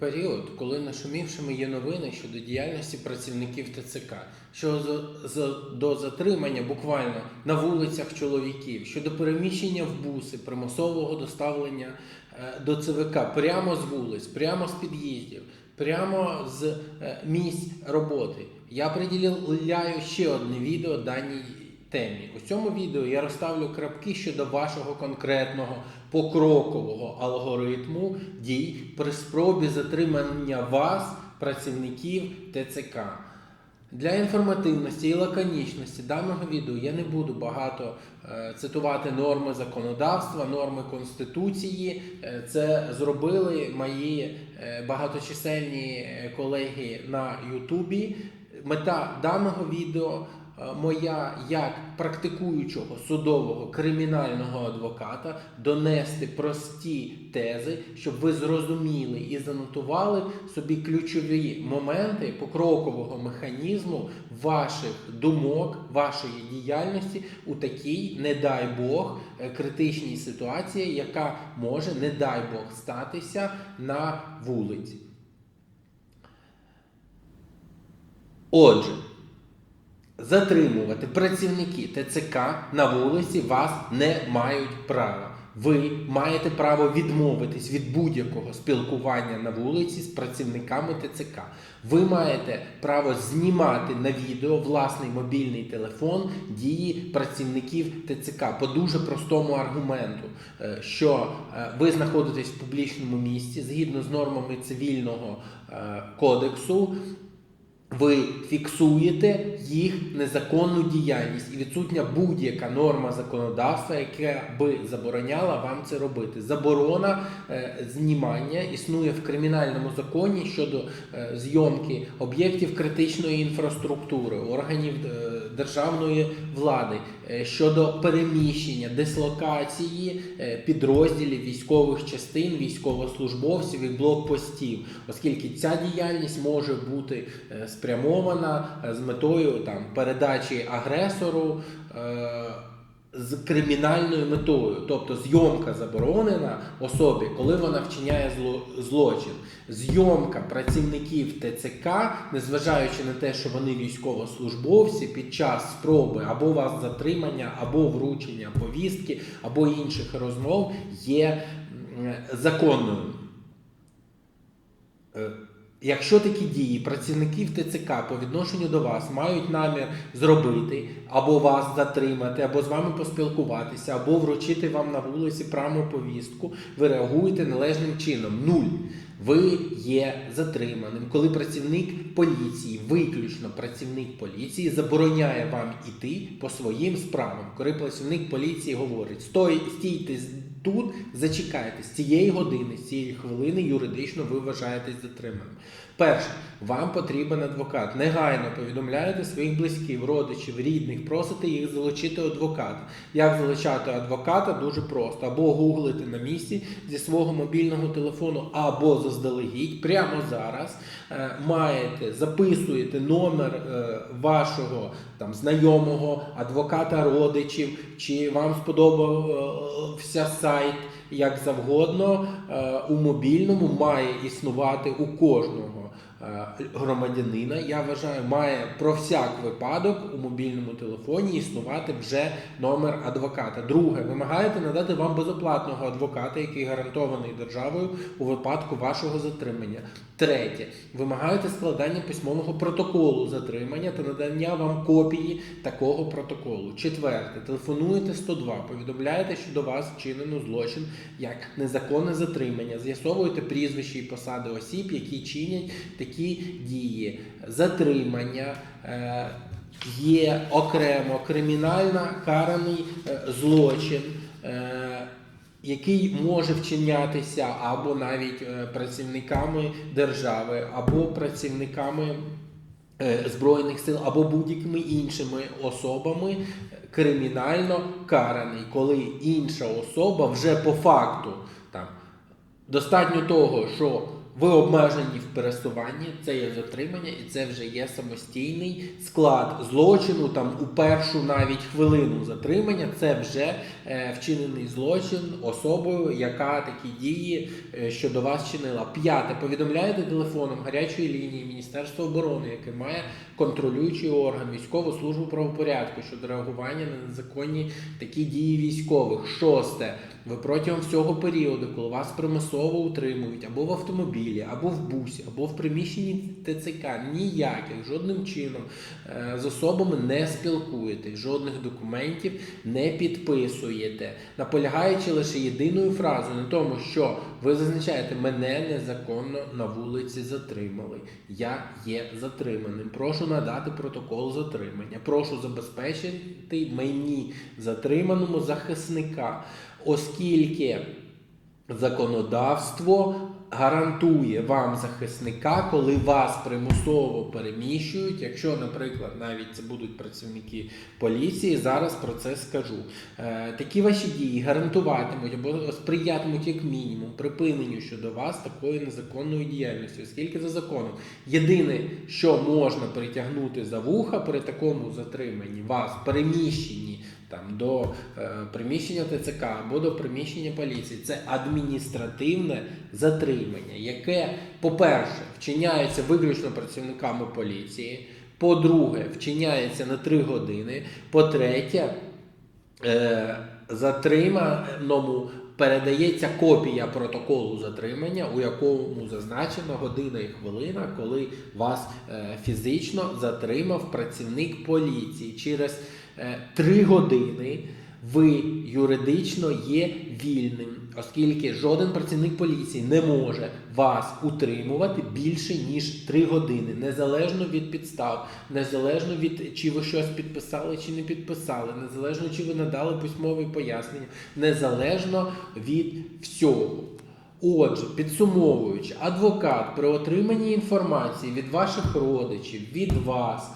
період, коли нашумівшими є новини щодо діяльності працівників ТЦК, за, до затримання буквально на вулицях чоловіків, щодо переміщення в буси, примусового доставлення е, до ЦВК прямо з вулиць, прямо з під'їздів, прямо з е, місць роботи. Я приділяю ще одне відео даній темі. У цьому відео я розставлю крапки щодо вашого конкретного покрокового алгоритму дій при спробі затримання вас, працівників ТЦК. Для інформативності і лаконічності даного відео я не буду багато е, цитувати норми законодавства, норми Конституції. Е, Це зробили мої е, багаточисельні колеги на Ютубі. Мета даного відео моя як практикуючого судового кримінального адвоката донести прості тези, щоб ви зрозуміли і занотували собі ключові моменти покрокового механізму ваших думок, вашої діяльності у такій, не дай Бог, е, критичній ситуації, яка може, не дай Бог, статися на вулиці. Отже, затримувати працівники ТЦК на вулиці вас не мають права. Ви маєте право відмовитись від будь-якого спілкування на вулиці з працівниками ТЦК. Ви маєте право знімати на відео власний мобільний телефон дії працівників ТЦК по дуже простому аргументу, е, що е, ви знаходитесь в публічному місці згідно з нормами цивільного е, кодексу. Ви фіксуєте їх незаконну діяльність і відсутня будь-яка норма законодавства, яка би забороняла вам це робити. Заборона е, знімання існує в кримінальному законі щодо е, зйомки об'єктів критичної інфраструктури, органів е, державної влади, е, щодо переміщення, дислокації е, підрозділів військових частин, військовослужбовців і блокпостів, оскільки ця діяльність може бути е, спрямована е, з метою там передачі агресору. е, З кримінальною метою, тобто зйомка заборонена особі, коли вона вчиняє зло- злочин. Зйомка працівників ТЦК, незважаючи на те, що вони військовослужбовці, під час спроби або вас затримання, або вручення повістки, або інших розмов, є м, законною. Якщо такі дії працівників ТЦК по відношенню до вас мають намір зробити, або вас затримати, або з вами поспілкуватися, або вручити вам на вулиці пряму повістку, ви реагуєте належним чином. Нуль. Ви є затриманим, коли працівник поліції, виключно працівник поліції, забороняє вам іти по своїм справам. Коли працівник поліції говорить: Стой, стійте тут, зачекайте, з цієї години, з цієї хвилини юридично ви вважаєтесь затриманим. Перше, вам потрібен адвокат. Негайно повідомляєте своїх близьких, родичів, рідних, просите їх залучити адвоката. Як залучати адвоката? Дуже просто. Або гуглите на місці зі свого мобільного телефону, або заздалегідь, прямо зараз е, маєте, записуєте номер е, вашого там, знайомого, адвоката родичів, чи вам сподобався сайт, як завгодно, е, у мобільному має існувати у кожного громадянина. Я вважаю, має про всяк випадок у мобільному телефоні існувати вже номер адвоката. Друге, вимагаєте надати вам безоплатного адвоката, який гарантований державою у випадку вашого затримання. Третє, вимагаєте складання письмового протоколу затримання та надання вам копії такого протоколу. Четверте, телефонуєте 102, повідомляєте, що до вас вчинено злочин як незаконне затримання, з'ясовуєте прізвища і посади осіб, які чинять такі дії. Затримання. Е- Є окремо кримінально караний е, злочин, е, який може вчинятися або навіть працівниками держави, або працівниками Збройних сил, або будь-якими іншими особами кримінально караний, коли інша особа вже по факту там Достатньо того, що ви обмежені в пересуванні, це є затримання, і це вже є самостійний склад злочину. Там у першу навіть хвилину затримання це вже е, вчинений злочин особою, яка такі дії е, щодо вас чинила. П'яте повідомляєте телефоном гарячої лінії Міністерства оборони, яке має контролюючий орган військову службу правопорядку щодо реагування на незаконні такі дії військових. Шосте. Ви протягом всього періоду, коли вас примусово утримують або в автомобілі, або в бусі, або в приміщенні ТЦК, ніяких жодним чином е, з особами не спілкуєтесь, жодних документів не підписуєте, наполягаючи лише єдиною фразою на тому, що ви зазначаєте, мене незаконно на вулиці затримали. Я є затриманим. Прошу надати протокол затримання. Прошу забезпечити мені затриманому захисника, оскільки законодавство гарантує вам захисника, коли вас примусово переміщують. Якщо, наприклад, навіть це будуть працівники поліції, зараз про це скажу. Е, такі ваші дії гарантуватимуть або сприятимуть як мінімум припиненню щодо вас такої незаконної діяльності, оскільки за законом єдине, що можна притягнути за вуха при такому затриманні вас переміщенні там до е, приміщення ТЦК або до приміщення поліції. Це адміністративне затримання, яке, по-перше, вчиняється виключно працівниками поліції. По-друге, вчиняється на 3 години. По-третє, е, затриманому передається копія протоколу затримання, у якому зазначена година і хвилина, коли вас е, фізично затримав працівник поліції. Через е, три години ви юридично є вільним, оскільки жоден працівник поліції не може вас утримувати більше ніж 3 години, незалежно від підстав, незалежно від чи ви щось підписали чи не підписали, незалежно чи ви надали письмові пояснення, незалежно від всього. Отже, підсумовуючи, адвокат при отриманні інформації від ваших родичів, від вас,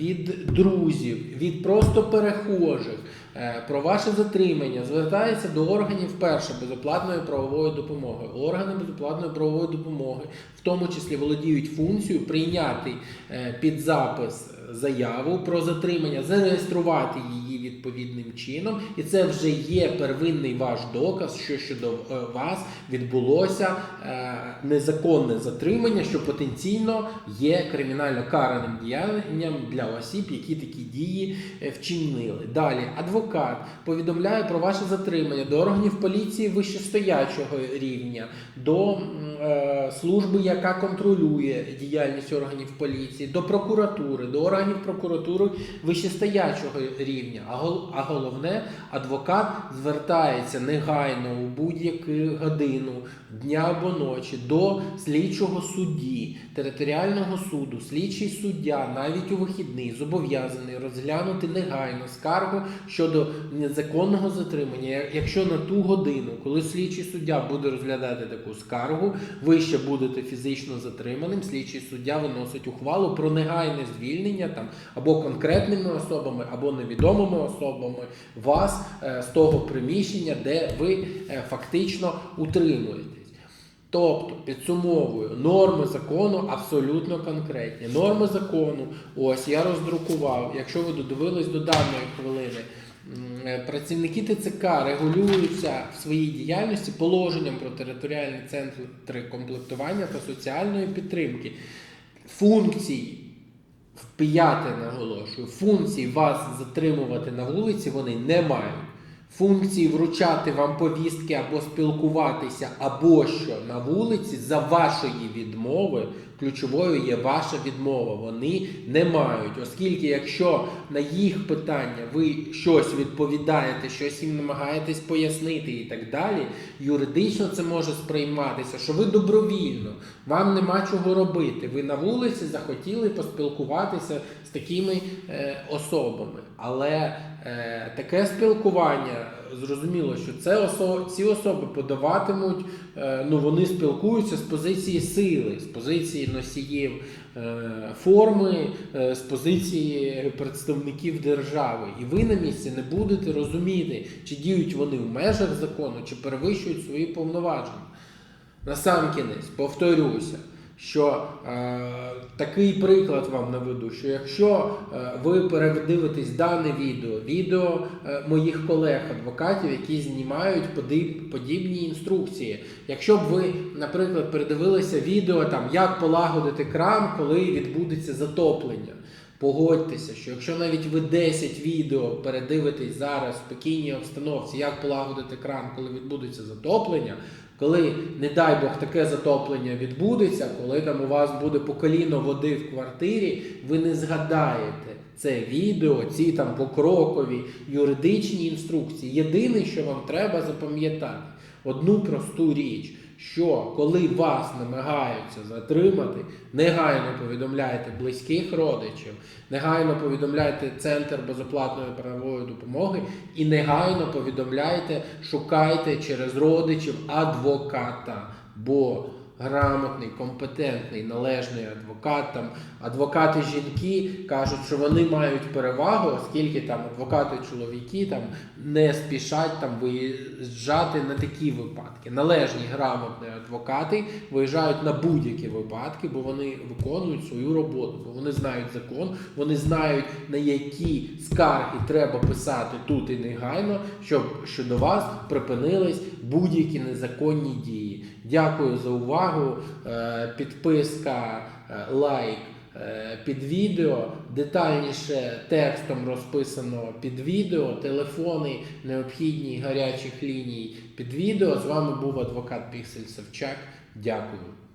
від друзів, від просто перехожих е, про ваше затримання звертається до органів перше безоплатної правової допомоги. Органи безоплатної правової допомоги, в тому числі володіють функцією прийняти е, під запис заяву про затримання, зареєструвати її відповідним чином, і це вже є первинний ваш доказ, що щодо е, вас відбулося е, незаконне затримання, що потенційно є кримінально караним діянням для осіб, які такі дії е, вчинили. Далі адвокат повідомляє про ваше затримання до органів поліції вищестоячого рівня, до служби, яка контролює діяльність органів поліції, до прокуратури, до органів прокуратури вищестоячого рівня. А, головне, адвокат звертається негайно у будь-яку годину, дня або ночі до слідчого судді, територіального суду. Слідчий суддя навіть у вихідний зобов'язаний розглянути негайно скаргу щодо незаконного затримання. Якщо на ту годину, коли слідчий суддя буде розглядати таку скаргу, ви ще будете фізично затриманим, слідчий суддя виносить ухвалу про негайне звільнення там або конкретними особами, або невідомими особами вас е, з того приміщення, де ви е, фактично утримуєтесь. Тобто, підсумовую, норми закону абсолютно конкретні. Норми закону, ось я роздрукував. Якщо ви додивились до даної хвилини, е, працівники ТЦК регулюються в своїй діяльності положенням про територіальні центри комплектування та соціальної підтримки. Функції в п'яте наголошую, функції вас затримувати на вулиці вони не мають. Функції вручати вам повістки або спілкуватися, або що на вулиці за вашої відмови, ключовою є ваша відмова. Вони не мають, оскільки, якщо на їх питання ви щось відповідаєте, щось їм намагаєтесь пояснити і так далі, юридично це може сприйматися, що ви добровільно, вам нема чого робити. Ви на вулиці захотіли поспілкуватися з такими е, особами. Але е, таке спілкування, зрозуміло, що це осо- ці особи подаватимуть, е, ну вони спілкуються з позиції сили, з позиції носіїв е, форми, е, з позиції представників держави. І ви на місці не будете розуміти, чи діють вони в межах закону, чи перевищують свої повноваження. на сам кінець повторюся, що е, такий приклад вам наведу, що якщо е, ви передивитесь дане відео, відео е, моїх колег-адвокатів, які знімають подіб- подібні інструкції, якщо б ви, наприклад, передивилися відео там, як полагодити кран, коли відбудеться затоплення. Погодьтеся, що якщо навіть ви 10 відео передивитесь зараз в спокійній обстановці, як полагодити кран, коли відбудеться затоплення, коли, не дай Бог, таке затоплення відбудеться, коли там у вас буде по коліно води в квартирі, ви не згадаєте це відео, ці там покрокові юридичні інструкції. Єдине, що вам треба запам'ятати, одну просту річ. Що коли вас намагаються затримати, негайно повідомляйте близьких родичів, негайно повідомляйте центр безоплатної правової допомоги і негайно повідомляйте, шукайте через родичів адвоката. Бо грамотний, компетентний, належний адвокат, там адвокати жінки кажуть, що вони мають перевагу, оскільки там адвокати чоловіки там не спішать там виїжджати на такі випадки. Належні грамотні адвокати виїжджають на будь-які випадки, бо вони виконують свою роботу, бо вони знають закон, вони знають на які скарги треба писати тут і негайно, щоб щодо вас припинились будь-які незаконні дії. Дякую за увагу. Е, Підписка, е, лайк е, під відео. Детальніше текстом розписано під відео, телефони, необхідні гарячих ліній під відео. З вами був адвокат Піксель Савчак. Дякую.